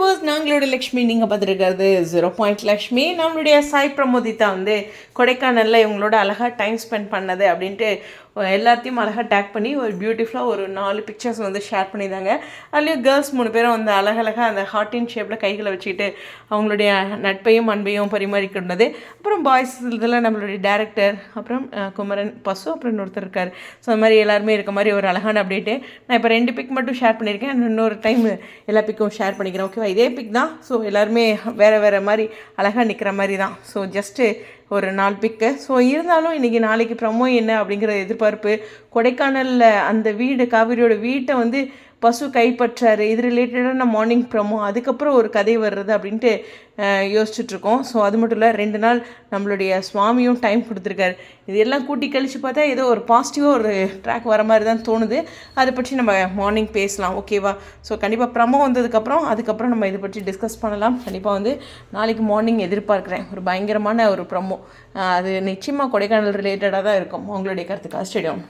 Viewers நாங்களோட Lakshmi நீங்கள் பார்த்துருக்கிறது zero point Lakshmi. நம்மளுடைய சாய் பிரமோதிதா வந்து கொடைக்கானலில் இவங்களோட அழகாக டைம் ஸ்பெண்ட் பண்ணது அப்படின்ட்டு எல்லாத்தையும் அழகாக டேக் பண்ணி ஒரு பியூட்டிஃபுல்லாக ஒரு நாலு பிக்சர்ஸ் வந்து ஷேர் பண்ணியிருந்தாங்க. அதுலேயும் கேர்ள்ஸ் மூணு பேரும் வந்து அழகழகாக அந்த ஹார்டின் ஷேப்பில் கைகளை வச்சுக்கிட்டு அவங்களுடைய நட்பையும் அன்பையும் பரிமாறிக்கொண்டது. அப்புறம் பாய்ஸ் இதில் நம்மளுடைய டேரக்டர் அப்புறம் குமரன் பசு அப்புறம் இன்னொருத்தர் இருக்கார். ஸோ அந்த மாதிரி எல்லாருமே இருக்க மாதிரி ஒரு அழகான அப்டேட்டு நான் இப்போ ரெண்டு பிக் மட்டும் ஷேர் பண்ணியிருக்கேன். இன்னொரு டைம் எல்லா பிக்கும் ஷேர் பண்ணிக்கிறேன். ஓகேவா இதே பிக் தான். ஸோ எல்லாருமே வேறு வேறு மாதிரி அழகாக நிற்கிற மாதிரி தான். ஸோ ஜஸ்ட்டு ஒரு நாலு பிக்கு ஸோ இருந்தாலும் இன்றைக்கி நாளைக்கு ப்ரமோ என்ன அப்படிங்கிற எதிர்பார்ப்பு. கொடைக்கானலில் அந்த வீடு காவிரியோட வீட்டை வந்து பசு கைப்பற்றாரு இது ரிலேட்டடான மார்னிங் ப்ரமோ அதுக்கப்புறம் ஒரு கதை வர்றது அப்படின்ட்டு யோசிச்சுட்ருக்கோம். ஸோ அது மட்டும் இல்லை ரெண்டு நாள் நம்மளுடைய சுவாமியும் டைம் கொடுத்துருக்காரு. இது எல்லாம் கூட்டி கழிச்சு பார்த்தா ஏதோ ஒரு பாசிட்டிவாக ஒரு ட்ராக் வர மாதிரி தான் தோணுது. அதை பற்றி நம்ம மார்னிங் பேசலாம். ஓகேவா ஸோ கண்டிப்பாக ப்ரமோ வந்ததுக்கப்புறம் அதுக்கப்புறம் நம்ம இதை பற்றி டிஸ்கஸ் பண்ணலாம். கண்டிப்பாக வந்து நாளைக்கு மார்னிங் எதிர்பார்க்குறேன். ஒரு பயங்கரமான ஒரு ப்ரமோ அது நிச்சயமாக கொடைக்கானல் ரிலேட்டடாக தான் இருக்கும். உங்களுடைய கருத்துக்கா ஸ்டேடியம்.